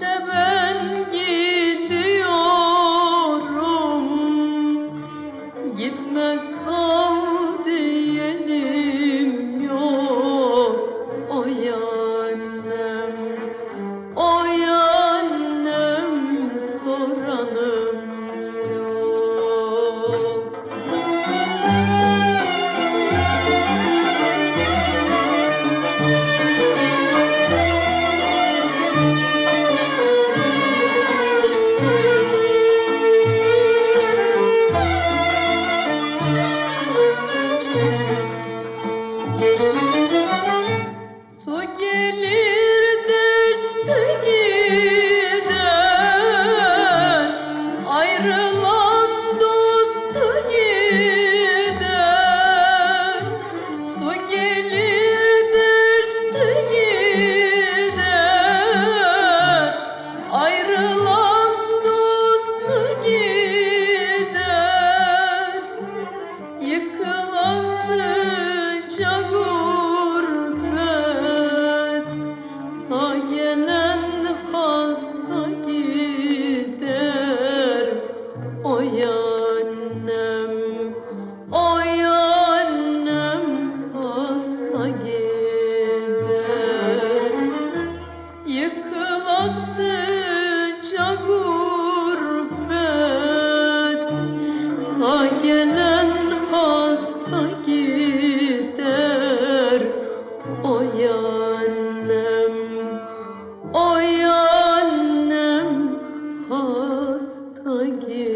Ben gidiyorum. Gitme kal Oy annem, hasta gider Yıkılasıca gurbet Sağ gelen hasta gider. Oy annem hasta gider